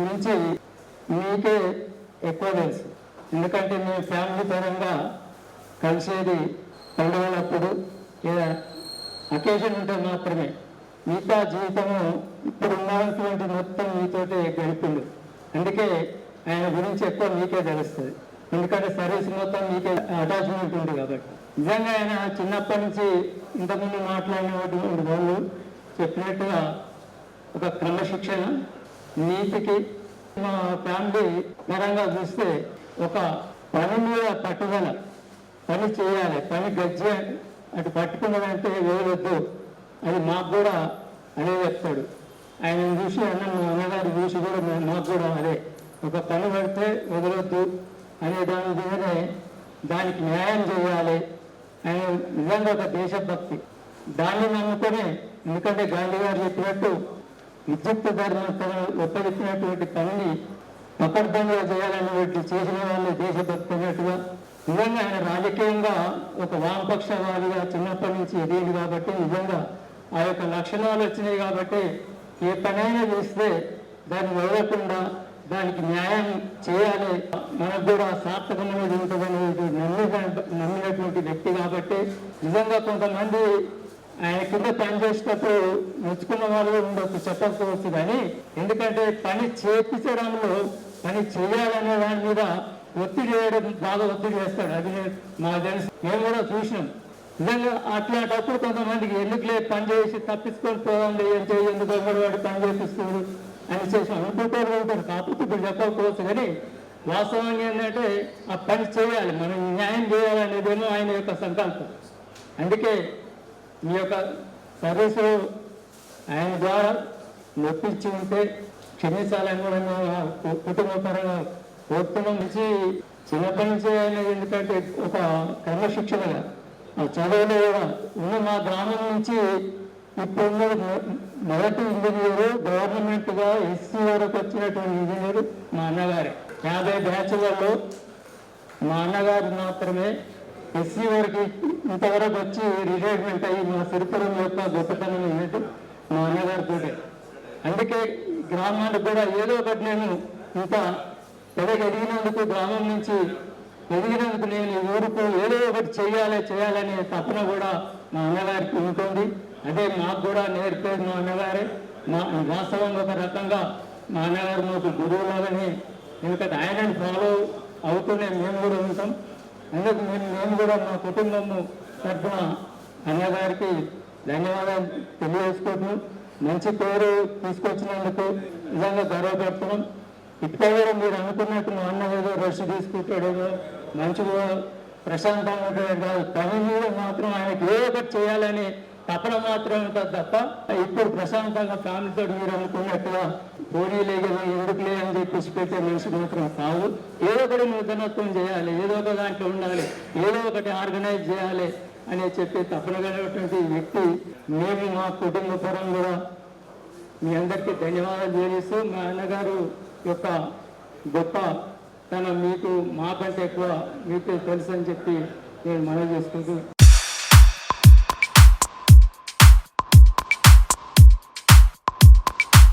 గురించి మీకే ఎక్కువ తెలుసు. ఎందుకంటే మీ ఫ్యామిలీ పరంగా కలిసేది పండుగలప్పుడు లేదా అకేషన్ ఉంటే మాత్రమే. మిగతా జీవితము ఇప్పుడు ఉన్నటువంటి మొత్తం మీతో గడిపిండు అందుకే ఆయన గురించి ఎక్కువ మీకే తెలుస్తుంది. ఎందుకంటే సర్వీస్ మొత్తం మీకే అటాచ్మెంట్ ఉంది కాబట్టి. నిజంగా ఆయన చిన్నప్పటి నుంచి ఇంతకుముందు మాట్లాడినటువంటి వాళ్ళు చెప్పినట్టుగా ఒక క్రమశిక్షణ నీతికి మా ఫ్యామిలీ పరంగా చూస్తే ఒక పని మీద పట్టుదల పని చేయాలి పని గజ్జి అటు పట్టుకున్నదంటే వేయవద్దు అది మాకు కూడా అదే చెప్తాడు. ఆయన చూసి అన్న మా అన్నగారు చూసి కూడా మాకు కూడా అదే. ఒక పని పడితే వదలొద్దు అనే దాని మీదనే దానికి న్యాయం చేయాలి ఆయన నిజంగా ఒక దేశభక్తి. దాన్ని నమ్ముకునే ఎందుకంటే గాంధీ గారు చెప్పినట్టు విద్యుత్ ధర్మంతో ఒప్పచెప్పినటువంటి పనిని పకడ్బందీగా చేయాలనేటువంటి చేసిన వాళ్ళు దేశభక్తి అన్నట్టుగా నిజంగా ఆయన రాజకీయంగా ఒక వామపక్షవాదిగా చిన్నప్పటి నుంచి ఎదిగింది కాబట్టి నిజంగా ఆ యొక్క లక్షణాలు వచ్చినాయి కాబట్టి ఏ పనైనా చేస్తే దాన్ని వదలకుండా దానికి న్యాయం చేయాలి. మనకు కూడా సార్థకమైనది ఉంటుందనేది నమ్మిన నమ్మినటువంటి వ్యక్తి కాబట్టి నిజంగా కొంతమంది ఆయన కింద పని చేసేటప్పుడు మెచ్చుకున్న వాళ్ళు ఉండొచ్చు చెప్పకపోవచ్చు కానీ ఎందుకంటే పని చేయించడంలో పని చేయాలనే దాని మీద ఒత్తిడి చేయడం బాగా ఒత్తిడి చేస్తాడు అది మా మాకు తెలుసు. మేము కూడా చూసినాం. నిజంగా అట్లాంటప్పుడు కొంతమందికి ఎందుకులే పని చేసి తప్పించుకొని పోవాలి ఏం చేయి ఎందుకు వాడు పని చేపిస్తుంది అని చేసి అనుకుంటారు ఉంటారు. కాకపోతే ఇప్పుడు చెప్పకపోవచ్చు కానీ వాస్తవంగా ఏంటంటే ఆ పని చేయాలి. మనం న్యాయం చేయాలనేదేమో ఆయన యొక్క సంకల్పం. అందుకే ఈ యొక్క సర్వీసు ఆయన ద్వారా నొప్పించి ఉంటే క్షమించాలని కూడా మేము ఆ కోరుతున్నాం నుంచి చిన్నప్పటి నుంచి ఆయన ఎందుకంటే ఒక క్రమశిక్షణగా ఆ చదువులో కూడా ఉన్న మా గ్రామం నుంచి ఇప్పుడున్న మొదటి ఇంజనీరు గవర్నమెంట్గా ఎస్సీ వరకు వచ్చినటువంటి ఇంజనీరు మా అన్నగారే. యాభై బ్యాచ్లలో మా అన్నగారు మాత్రమే ఎస్సీ వారికి ఇంతవరకు వచ్చి రిటైర్మెంట్ అయ్యి మా సిరిపురం యొక్క గొప్పతనం ఏంటి మా అన్నగారితో అందుకే గ్రామానికి కూడా ఏదో ఒకటి నేను ఇంత పెద్దగా గ్రామం నుంచి ఎదిగినందుకు నేను ఈ ఊరుకు ఏదో ఒకటి చేయాలి చేయాలనే తపన కూడా మా అన్నగారికి ఉంటుంది. అదే మాకు కూడా నేర్పేది మా అన్నగారే. మా వాస్తవం ఒక రకంగా మా అన్నగారు మాకు గురువులాగని ఎందుకంటే ఆయన ఫాలో అవుతూనే మేము కూడా ఉంటాం. అందుకు నేను నేను కూడా మా కుటుంబము తరఫున అన్నగారికి ధన్యవాదాలు తెలియజేసుకుంటున్నాం మంచి పేరు తీసుకొచ్చినందుకు నిజంగా గర్వపడుతున్నాం. ఇప్పటి కూడా మీరు అనుకున్నట్టు మా అన్న ఏదో రష్ తీసుకుంటాడేమో మంచిగా ప్రశాంతంగా ఉంటాడు కాదు. పని మీద మాత్రం ఆయనకి ఏదో ఒకటి చేయాలని తపన మాత్రమే ఉంటుంది తప్ప ఇప్పుడు ప్రశాంతంగా ఫ్యామిలీతో మీరు అనుకున్నట్టుగా పోనీలే కదా ఎందుకు అని చెప్పేసి పెట్టే మనిషి మాత్రం కాదు ఏదో ఒకటి నూతనత్వం చేయాలి ఏదో ఒక దాంట్లో ఉండాలి ఏదో ఒకటి ఆర్గనైజ్ చేయాలి అని చెప్పి తపన కలిగినటువంటి వ్యక్తి మేము మా కుటుంబ పరం కూడా మీ అందరికీ ధన్యవాదాలు తెలియజేస్తూ మా అన్నగారు యొక్క గొప్ప తన మీకు మాకంటే ఎక్కువ మీకు తెలుసు అని చెప్పి నేను మనవి చేసుకుంటూ